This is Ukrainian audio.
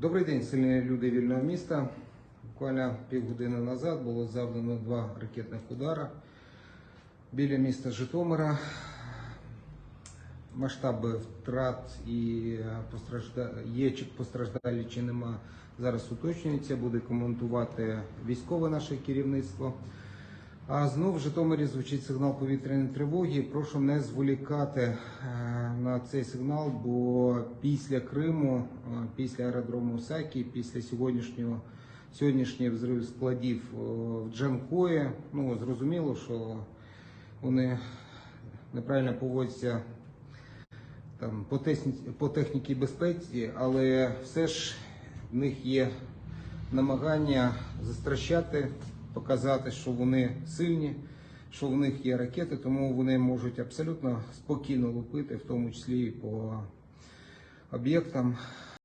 Добрий день, сильні люди вільного міста. Буквально півгодини назад було завдано два ракетних удара біля міста Житомира. Масштаби втрат і постражда... є чи постраждалі чи нема. Зараз уточнюється, буде коментувати військове наше керівництво. А знов в Житомирі звучить сигнал повітряної тривоги. Прошу не зволікати е, на цей сигнал, бо після Криму, е, після аеродрому Сакі, після сьогоднішнього сьогоднішніх взрив складів е, в Джанкої, ну зрозуміло, що вони неправильно поводяться там по техніці, по техніці безпеці, але все ж в них є намагання застращати, показати, що вони сильні, що в них є ракети, тому вони можуть абсолютно спокійно лупити, в тому числі і по об'єктам